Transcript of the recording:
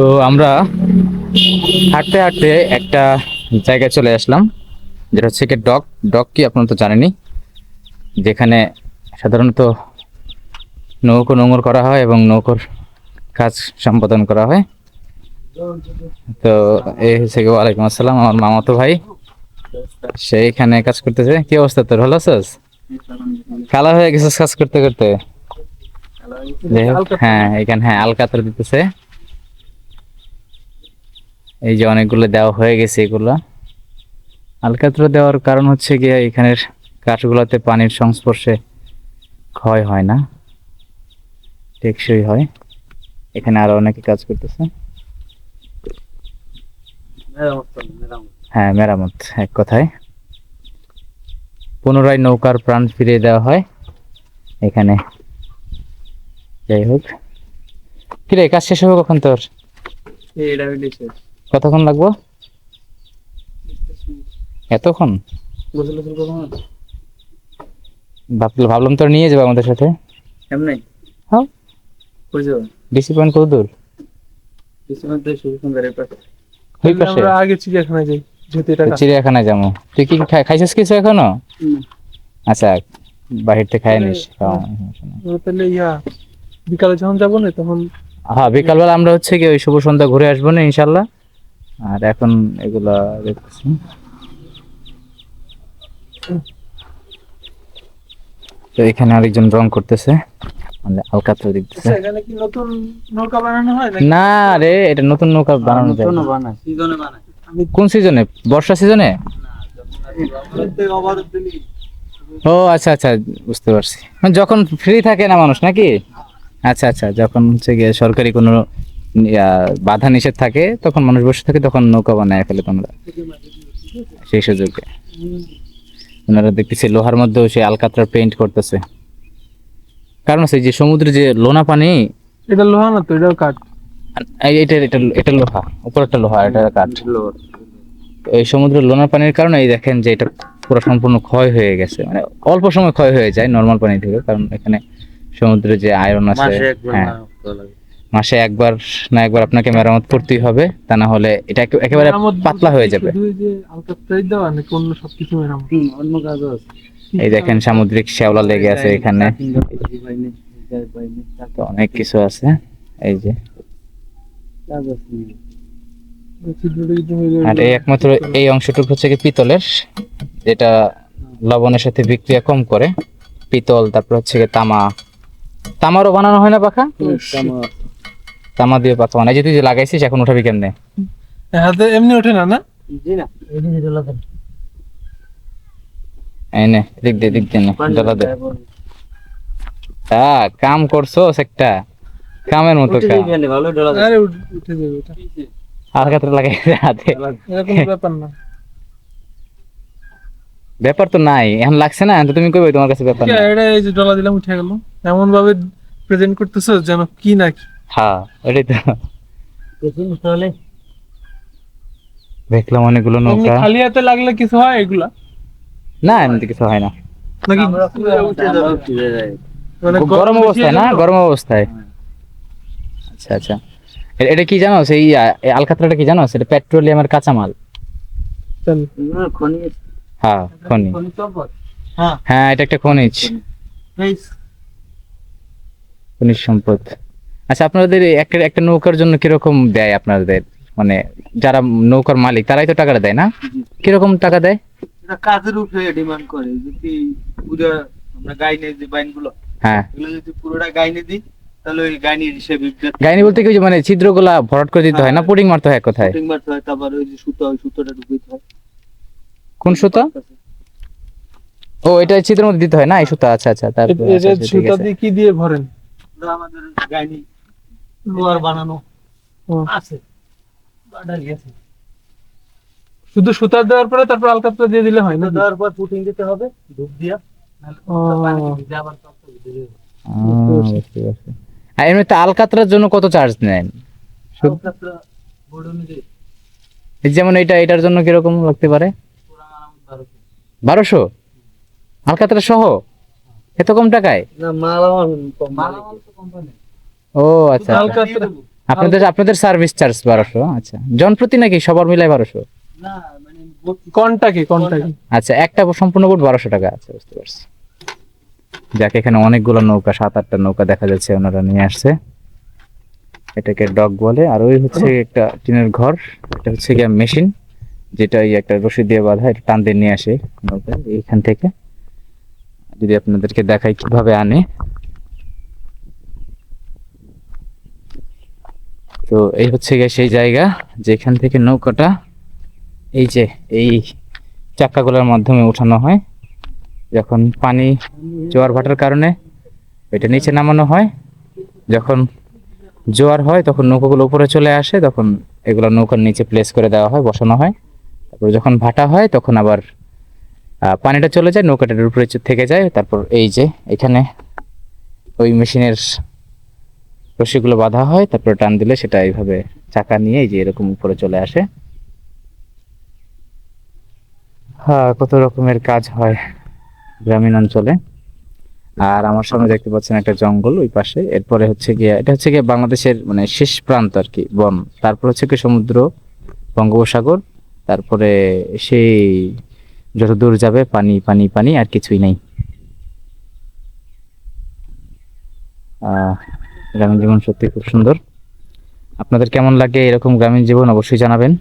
তো আমরা হাঁটতে হাঁটতে একটা জায়গায় চলে আসলাম, যেটা হচ্ছে কি ডক। ডক কি আপনারা তো জানেনই, যেখানে সাধারণত নৌকো নোংর করা হয় এবং নৌকোর কাজ সম্পাদন করা হয়। তো এই হচ্ছে কি ওয়ালাইকুম আসসালাম। আমার মামাতো ভাই, সে এখানে কাজ করতেছে। কি অবস্থা তোর, ভালো আছিস? কালা হয়ে গেছিস কাজ করতে করতে? হ্যাঁ এখানে হ্যাঁ আলকাতর দিতেছে। এই যে অনেকগুলো দেওয়া হয়ে গেছে এগুলো। আলকাতরা দেওয়ার কারণ হচ্ছে গিয়ে এখানের কাঠগুলোতে পানির সংস্পর্শে ক্ষয় হয় না টেকসই হয়। এখানে আরও অনেকে কাজ করতেছে। হ্যাঁ মেরামত এক কথায়। পুনরায় নৌকার প্রাণ ফিরিয়ে দেওয়া হয়। এখানে যাই হোক। কিরে কাজ শেষ হবে কখন তোর? কতক্ষণ লাগবো? এতক্ষণ? ভাবলাম তোর নিয়ে যাব আমাদের সাথে। এমনি হ্যাঁ। ডিসি পয়েন্ট কত দূর? কিছুক্ষণ তো শুরু সুন্দরের পাশে। ওই পাশে? আমরা আগে চিড়িয়াখানায় যাই যাব। তুই কি খাই- খাইছিস কিছু এখনও? আচ্ছা বাহির থেকে খাই নিস। তো তাহলে ইয়া বিকালে যখন যাব না তখন হ্যাঁ বিকালবেলা আমরা হচ্ছে কি ওই শুভ সন্ধ্যা ঘুরে আসব না ইনশাল্লাহ? আর এখন এগুলা দেখতেছি। তো এখানে আরেকজন রং করতেছে মানে আলকাতরা দেখতেছে। এখানে কি নতুন নৌকা বানানো হয় না রে এটা নতুন নৌকা বানানো যায়। নতুন বানায়। সিজনে বানায়। কোন সিজনে বর্ষা সিজনে ও আচ্ছা আচ্ছা বুঝতে পারছি। মানে যখন ফ্রি থাকে না মানুষ নাকি? আচ্ছা আচ্ছা যখন হচ্ছে গিয়ে সরকারি কোনো বাধা নিষেধ থাকে তখন মানুষ বসে থাকে তখন নৌকা বানায় ফেলে তোমরা। সেই সুযোগে। ওনারা দেখতেছি লোহার মধ্যেও সেই আলকাতরা পেইন্ট করতেছে। কারণ আছে যে সমুদ্রে যে লোনা পানি এটা লোহা না তো এটাও কাঠ। এটা এটা এটা লোহা উপরটা লোহা এটা কাঠ। এই সমুদ্রের লোনা পানির কারণে এই দেখেন যে এটা পুরো সম্পূর্ণ ক্ষয় হয়ে গেছে। মানে অল্প সময় ক্ষয় হয়ে যায় নর্মাল পানি থেকে কারণ এখানে সমুদ্রে যে আয়রন আছে হ্যাঁ। মাসে একবার না একবার আপনাকে মেরামত করতেই হবে তা না হলে এটা একেবারে পাতলা হয়ে যাবে। এই দেখেন সামুদ্রিক শ্যাওলা লেগে আছে এখানে। তো অনেক কিছু আছে এই যে। হয়ে আর এই একমাত্র এই অংশটুকু হচ্ছে কি পিতলের যেটা লবণের সাথে বিক্রিয়া কম করে। পিতল তারপর হচ্ছে কি তামা। তামারও বানানো হয় না পাখা? তামা- দিয়ে পাখা বানাই যে তুই যে লাগাইছিস এখন উঠাবি কেমনে? হাতে এমনি ওঠে না না? জি না। এই নে দিক দে দিক দে নে ডলা দে। হ্যাঁ কাম করছ একটা? কামের মতো কাম। আরে উঠে যাবে এটা। আর কাতরে লাগাই হাতে। এটা কোনো ব্যাপার না। ব্যাপার তো নাই এখন লাগছে না? তো তুমি কইবে তোমার কাছে ব্যাপার না এটা এই যে ডলা দিলাম উঠে গেল। এমন ভাবে প্রেজেন্ট করতেছো যেন কি না কি। হ্যাঁ ওটাই তো। পেছন তাহলে। দেখলাম অনেকগুলো নৌকা। খালি হাতে লাগলে কিছু হয় এগুলা? না এমনি কিছু হয় না। যায়। মানে গরম অবস্থায় না? গরম অবস্থায়। আচ্ছা আচ্ছা। এটা কি জানো? সেই আলকাতরাটা কি জানো? এটা পেট্রোলিয়ামের কাঁচামাল। হ্যাঁ খনি হ্যাঁ, হ্যাঁ এটা একটা খনিজ। খনিজ সম্পদ। আচ্ছা আপনাদের একটা একটা নৌকার জন্য কীরকম দেয় আপনাদের? মানে যারা নৌকার মালিক তারাই তো টাকাটা দেয় না? কীরকম টাকা দেয়? কাজের উপরে ডিমান্ড করে। যদি পুরো আমরা গাইনে যে বাইনগুলো হ্যাঁ। এগুলো যদি পুরোটা গাইনে দিই তাহলে ওই গাইনির হিসেবে গাইনি বলতে কি মানে ছিদ্রগুলা ভরাট করে দিতে হয় না? পুডিং মারতে হয় এক কথায়? ফিটিং মারতে হয় তারপর ওই যে সুতো ওই সুতোটা ঢুকাইতে হয়। কোন সুতো? ও এটা ছিদ্রের মধ্যে দিতে হয় না? এই সুতো আচ্ছা আচ্ছা তারপর আচ্ছা, আচ্ছা, সুতা দিয়ে কি দিয়ে ভরেন? আমাদের গাইনি লোয়ার বানানো আছে। শুধু সুতা দেওয়ার পরে তারপর আলকাতরা দিয়ে দিলে হয় না দেওয়ার পর পুটিং দিতে হবে ধূপ দিয়া। আর এমনিতে আলকাতরার জন্য কত চার্জ নেন? যেমন এটা এটার জন্য কীরকম লাগতে পারে? বারোশো। আলকাতরা সহ? এত কম টাকায়? না মাল আমার কোম্পানি ও আচ্ছা আচ্ছা। আপনাদের আপনাদের সার্ভিস চার্জ বারোশো আচ্ছা। জনপ্রতি নাকি সবার মিলাই বারোশো? মানে কোনটা কি কোনটা কি? আচ্ছা একটা সম্পূর্ণ বোট বারোশো টাকা আছে বুঝতে পারছি। যাক এখানে অনেকগুলো নৌকা সাত আটটা নৌকা দেখা যাচ্ছে ওনারা নিয়ে আসছে। এটাকে ডগ বলে আর ওই হচ্ছে একটা টিনের ঘর এটা হচ্ছে গিয়ে মেশিন যেটা এই একটা রশি দিয়ে বাঁধা এটা টান দিয়ে নিয়ে আসে নৌকা এইখান থেকে। যদি আপনাদেরকে দেখাই কীভাবে আনে। তো এই হচ্ছে গিয়ে সেই জায়গা, যেখান থেকে নৌকাটা এই যে এই চাকাগুলোর মাধ্যমে উঠানো হয়। যখন পানি জোয়ার ভাটার কারণে এটা নিচে নামানো হয়। যখন জোয়ার হয়, তখন নৌকাগুলো উপরে চলে আসে, তখন এগুলো নৌকার নিচে প্লেস করে দেওয়া হয়, বসানো হয়। তারপর যখন ভাটা হয়, তখন আবার পানিটা চলে যায়, নৌকাটার উপরে থেকে যায়। তারপর এই যে এখানে ওই মেশিনের রশিগুলো বাঁধা হয়, তারপরে টান দিলে সেটা এইভাবে চাকা নিয়ে এই যে এরকম উপরে চলে আসে। হ্যাঁ কত রকমের কাজ হয় গ্রামীণ অঞ্চলে। আর আমার সামনে দেখতে পাচ্ছেন একটা জঙ্গল ওই পাশে। এরপরে হচ্ছে গিয়ে, এটা হচ্ছে গিয়ে বাংলাদেশের মানে শেষ প্রান্ত আর কি, বন। তারপর হচ্ছে কি সমুদ্র, বঙ্গোপসাগর, তারপরে সেই যত দূর যাবে পানি পানি পানি, আর কিছুই নেই। গ্রামীণ জীবন সত্যি খুব সুন্দর। আপনাদের কেমন লাগে এরকম গ্রামীণ জীবন অবশ্যই জানাবেন।